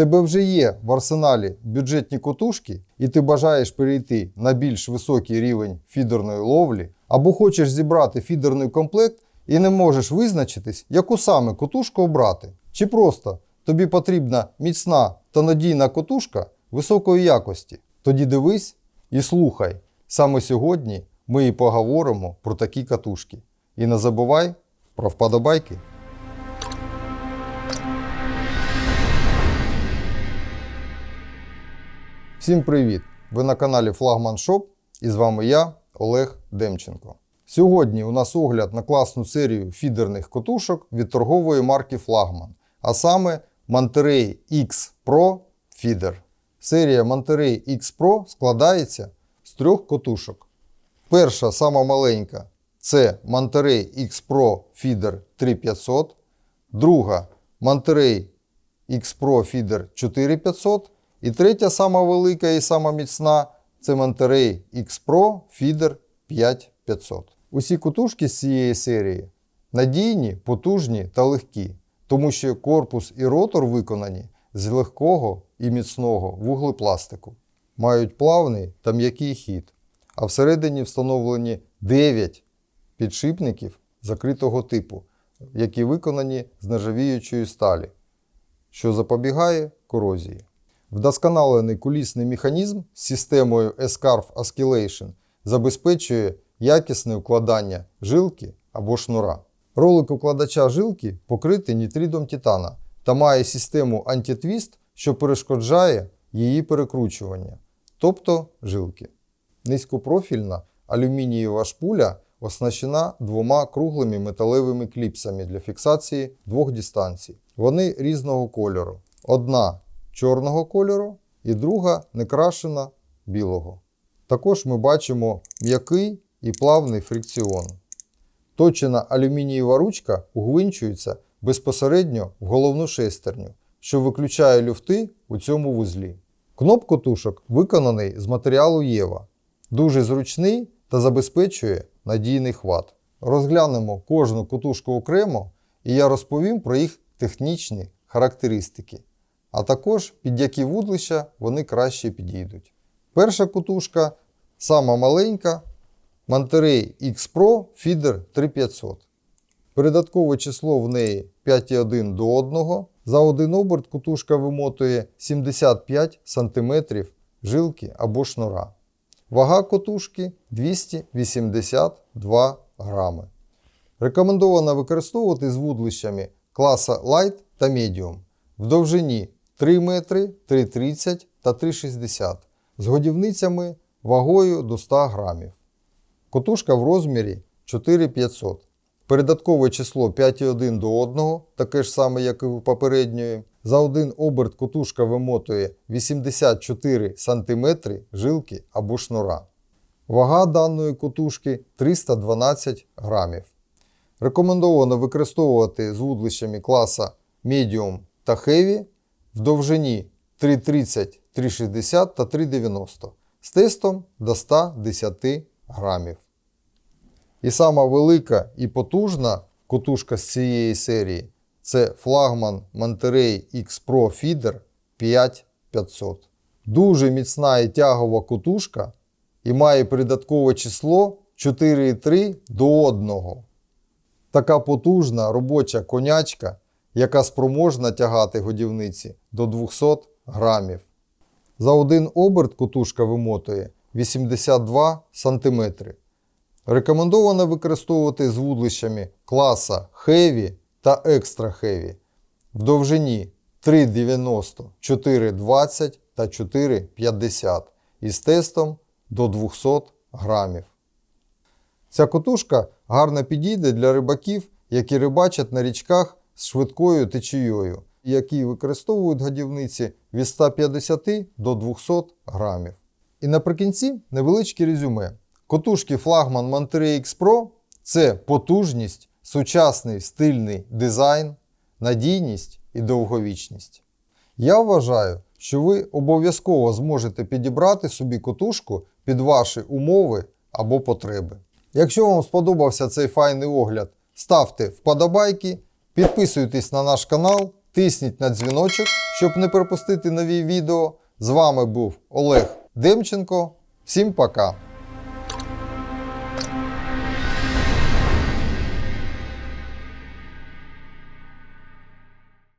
тебе вже є в арсеналі бюджетні котушки, і ти бажаєш перейти на більш високий рівень фідерної ловлі, або хочеш зібрати фідерний комплект і не можеш визначитись, яку саме котушку обрати. Чи просто тобі потрібна міцна та надійна котушка високої якості. Тоді дивись і слухай. Саме сьогодні ми і поговоримо про такі катушки. І не забувай про вподобайки. Всім привіт! Ви на каналі Флагман Shop і з вами я, Олег Демченко. Сьогодні у нас огляд на класну серію фідерних котушок від торгової марки Флагман, а саме Monterey X Pro Feeder. Серія Monterey X Pro складається з трьох котушок. Перша, сама маленька, це Monterey X Pro Feeder 3500. Друга Monterey X Pro Feeder 4500. І третя, сама велика і сама міцна це Monterey X Pro Feeder 5500. Усі кутушки з цієї серії надійні, потужні та легкі, тому що корпус і ротор виконані з легкого і міцного вуглепластику. Мають плавний та м'який хід, а всередині встановлені 9 підшипників закритого типу, які виконані з нержавіючої сталі, що запобігає корозії. Вдосконалений кулісний механізм з системою S-Carve Oscillation забезпечує якісне укладання жилки або шнура. Ролик укладача жилки покритий нітридом титана та має систему антитвіст, що перешкоджає її перекручування, тобто жилки. Низькопрофільна алюмінієва шпуля оснащена двома круглими металевими кліпсами для фіксації двох дистанцій. Вони різного кольору. Одна чорного кольору і друга некрашена білого. Також ми бачимо м'який і плавний фрикціон. Точена алюмінієва ручка угвинчується безпосередньо в головну шестерню, що виключає люфти у цьому вузлі. Кноп котушок виконаний з матеріалу Єва, дуже зручний та забезпечує надійний хват. Розглянемо кожну котушку окремо, і я розповім про їх технічні характеристики, а також під які вудлища вони краще підійдуть. Перша котушка сама маленька Monterey X Pro Feeder 3500. Передаткове число в неї 5,1 до 1. За один оберт кутушка вимотує 75 см жилки або шнура. Вага котушки 282 грами. Рекомендовано використовувати з вудлищами класа Light та Medium в довжині 3 метри, 3,30 та 3,60 з годівницями вагою до 100 грамів. Котушка в розмірі 4500. Передаткове число 5,1 до 1, таке ж саме, як і у попередньої. За один оберт котушка вимотує 84 см жилки або шнура. Вага даної котушки 312 грамів. Рекомендовано використовувати з вудлищами класа Medium та Heavy в довжині 3,30, 3,60 та 3,90 з тестом до 110 грамів. І сама велика і потужна котушка з цієї серії це флагман Monterey X Pro Feeder 5500. Дуже міцна і тягова котушка і має придаткове число 4,3 до 1. Така потужна робоча конячка, яка спроможна тягати годівниці до 200 грамів. За один оберт котушка вимотує 82 см. Рекомендовано використовувати з вудлищами класа Heavy та Extra Heavy в довжині 3,90, 4,20 та 4,50 із тестом до 200 грамів. Ця котушка гарно підійде для рибаків, які рибачать на річках з швидкою течією, які використовують годівниці від 150 до 200 грамів. І наприкінці невеличке резюме. Котушки флагман Monterey X Pro це потужність, сучасний стильний дизайн, надійність і довговічність. Я вважаю, що ви обов'язково зможете підібрати собі котушку під ваші умови або потреби. Якщо вам сподобався цей файний огляд, ставте вподобайки, підписуйтесь на наш канал тисніть на дзвіночок, щоб не пропустити нові відео. З вами був Олег Демченко. Всім пока!